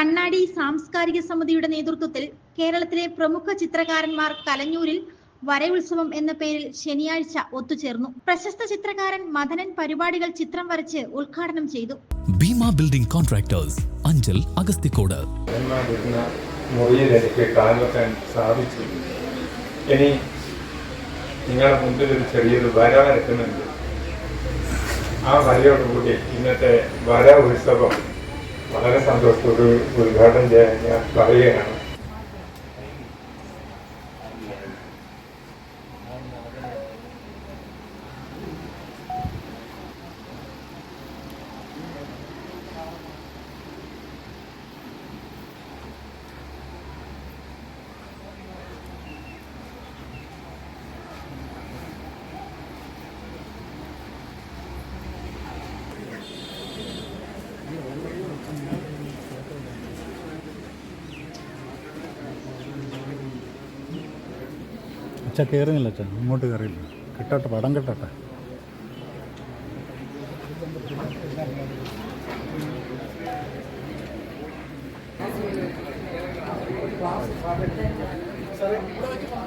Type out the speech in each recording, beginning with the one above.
കണ്ണാടി സാംസ്കാരിക സമിതിയുടെ നേതൃത്വത്തിൽ കേരളത്തിലെ പ്രമുഖ ചിത്രകാരന്മാർ കലഞ്ഞൂരിൽ വരയുത്സവം എന്ന പേരിൽ ശനിയാഴ്ച ഒത്തുചേർന്നു. പ്രശസ്ത ചിത്രകാരൻ മദനൻ പരിപാടികൾ ചിത്രം വരച്ച് ഉദ്ഘാടനം ചെയ്തു. Bheema building contractors Anchal Agasthikode. വരുന്ന മുറിയിൽ എനിക്ക് കാലെത്താൻ സാധിച്ചു. ഇനി നിങ്ങളുടെ മുമ്പിൽ ഒരു ചെറിയൊരു വര വരക്കുന്നുണ്ട് ആ വരയോടുകൂടി ഇന്നത്തെ വര ഉത്സവം വളരെ സന്തോഷത്തോട് ഉദ്ഘാടനം ചെയ്യാൻ ഞാൻ പറയുകയാണ്. അച്ഛ കയറുന്നില്ല അച്ഛാ ഇങ്ങോട്ട് കയറിയില്ല കിട്ടട്ടെ പടം കിട്ടട്ടെ.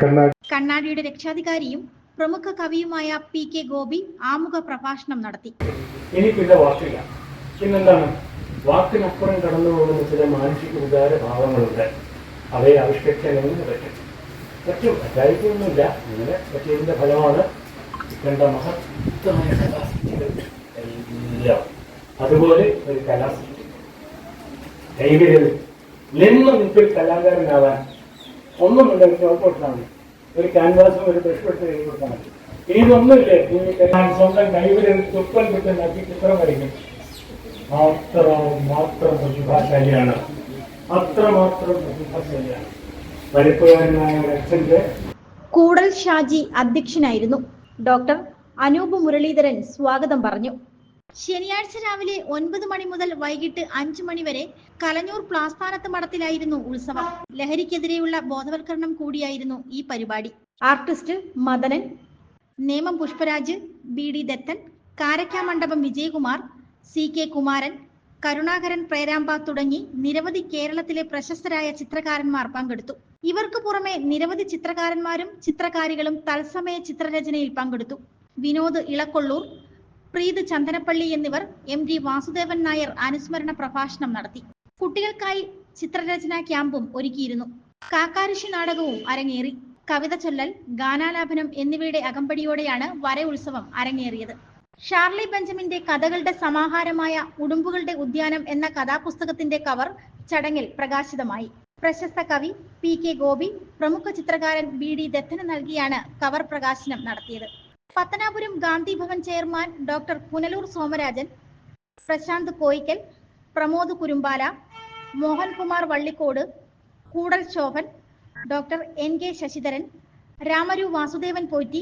കണ്ണാടി കണ്ണാടിയുടെ രക്ഷാധികാരിയും പ്രമുഖ കവിയുമായ പി കെ ഗോപി ആമുഖ പ്രഭാഷണം നടത്തി. ഇനി പിന്നെ വാക്കില്ല. പിന്നെന്താണ് വാക്കിനപ്പുറം കടന്നു പോകുന്ന ചില മാനസിക വികാര ഭാവങ്ങളുണ്ട് അവയെ ആവിഷ്കരിക്കാൻ എങ്ങനെ പറ്റും? പറ്റും. പറ്റായിക്കൊന്നുമില്ല ഇങ്ങനെ പറ്റിയതിന്റെ ഫലമാണ് കണ്ട മഹത്തമായ കലാസൃഷ്ടികൾ അതുപോലെ ഒരു കലാസൃഷ്ടി. കൈവിരൽ. നിന്ന് നിൽക്കൊരു കലാകാരനാവാൻ ഒന്നും ഉണ്ടെങ്കിൽ ചോർപ്പെടുത്താൽ മതി. ഒരു ക്യാൻവാസും ഒരു ബ്രഷ് എടുത്ത് കൈ കൊടുത്താൽ മതി. ഇതൊന്നുമില്ലേ? ഞാൻ സ്വന്തം കൈവിരൽ തുപ്പൽ കുത്തുണ്ടാക്കി ചിത്രം വരയ്ക്കും. മാത്രം മാത്രം പ്രതിഭാശാലിയാണ് അത്രമാത്രം പ്രതിഭാശാലിയാണ് കൂടൽ ഷാജി അധ്യക്ഷനായിരുന്നു. ഡോക്ടർ അനൂപ് മുരളീധരൻ സ്വാഗതം പറഞ്ഞു. ശനിയാഴ്ച രാവിലെ ഒൻപത് മണി മുതൽ വൈകിട്ട് അഞ്ചു മണി വരെ കലഞ്ഞൂർ പ്ലാസ്ഥാനത്ത് മഠത്തിലായിരുന്നു ഉത്സവം. ലഹരിക്കെതിരെയുള്ള ബോധവൽക്കരണം കൂടിയായിരുന്നു ഈ പരിപാടി. Artist Madanan Nemam Pushparaj B D Dathan Karakkamandapam Vijayakumar C K Kumaran Karunakaran Perambra തുടങ്ങി നിരവധി കേരളത്തിലെ പ്രശസ്തരായ ചിത്രകാരന്മാർ പങ്കെടുത്തു. ഇവർക്ക് പുറമെ നിരവധി ചിത്രകാരന്മാരും ചിത്രകാരികളും തത്സമയ ചിത്രരചനയിൽ പങ്കെടുത്തു. വിനോദ് ഇളക്കൊള്ളൂർ പ്രീത് ചന്ദനപ്പള്ളി എന്നിവർ എം ജി വാസുദേവൻ നായർ അനുസ്മരണ പ്രഭാഷണം നടത്തി. കുട്ടികൾക്കായി ചിത്രരചനാ ക്യാമ്പും ഒരുക്കിയിരുന്നു. കാക്കാരിശി നാടകവും അരങ്ങേറി. കവിത ചൊല്ലൽ ഗാനാലാപനം എന്നിവയുടെ അകമ്പടിയോടെയാണ് വര ഉത്സവം അരങ്ങേറിയത്. ഷാർലി ബെഞ്ചമിന്റെ കഥകളുടെ സമാഹാരമായ ഉടുമ്പുകളുടെ ഉദ്യാനം എന്ന കഥാപുസ്തകത്തിന്റെ കവർ ചടങ്ങിൽ പ്രകാശിതമായി. പ്രശസ്ത കവി പി കെ ഗോപി പ്രമുഖ ചിത്രകാരൻ ബി ഡി ദത്തന് നൽകിയാണ് കവർ പ്രകാശനം നടത്തിയത്. Pathanapuram Gandhi Bhavan chairman doctor Punalur Somarajan Prasanth Koickal Pramod Kurumbala Mohankumar Vallikode Koodal Shobhan doctor N K Sasidharan Ramaru Vasudevan Potti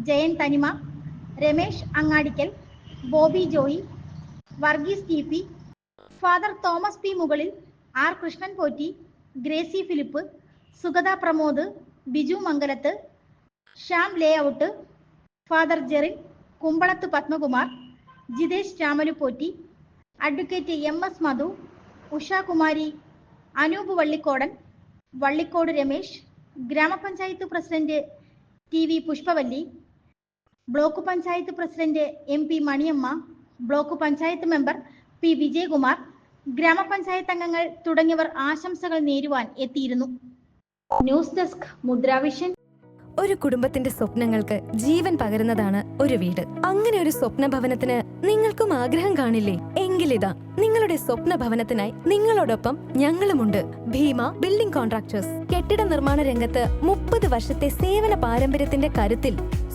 Jayan Thanima Ramesh Angadickal Bobby Joy Varghese T P father Thomas P മുകളിൽ R Krishnan Potti Gracy Philip Sugatha Pramod Biju Mangalath Shyam layout father Jerin Kumbalath Padmakumar Jithesh Ramalu Potti advocate M S Madhu Ushakumari Anoop Vallikodan Vallikode Ramesh grama panchayat president T V Pushpavalli block panchayat president M P Maniyamma block panchayat member P Vijayakumar grama panchayat അംഗങ്ങൾ തുടങ്ങിയവർ ആശംസകൾ നേരുവാൻ എത്തിയിരുന്നു. News desk Mudra Vision. ഒരു കുടുംബത്തിന്റെ സ്വപ്നങ്ങൾക്ക് ജീവൻ പകരുന്നതാണ് ഒരു വീട്. അങ്ങനെ ഒരു സ്വപ്ന ഭവനത്തിന് നിങ്ങൾക്കും ആഗ്രഹം കാണില്ലേ? എങ്കിലിതാ നിങ്ങളുടെ സ്വപ്ന ഭവനത്തിനായി നിങ്ങളോടൊപ്പം ഞങ്ങളുമുണ്ട്. Bheema building contractors. കെട്ടിട നിർമ്മാണ രംഗത്ത് മുപ്പത് വർഷത്തെ സേവന പാരമ്പര്യത്തിന്റെ കരുത്തിൽ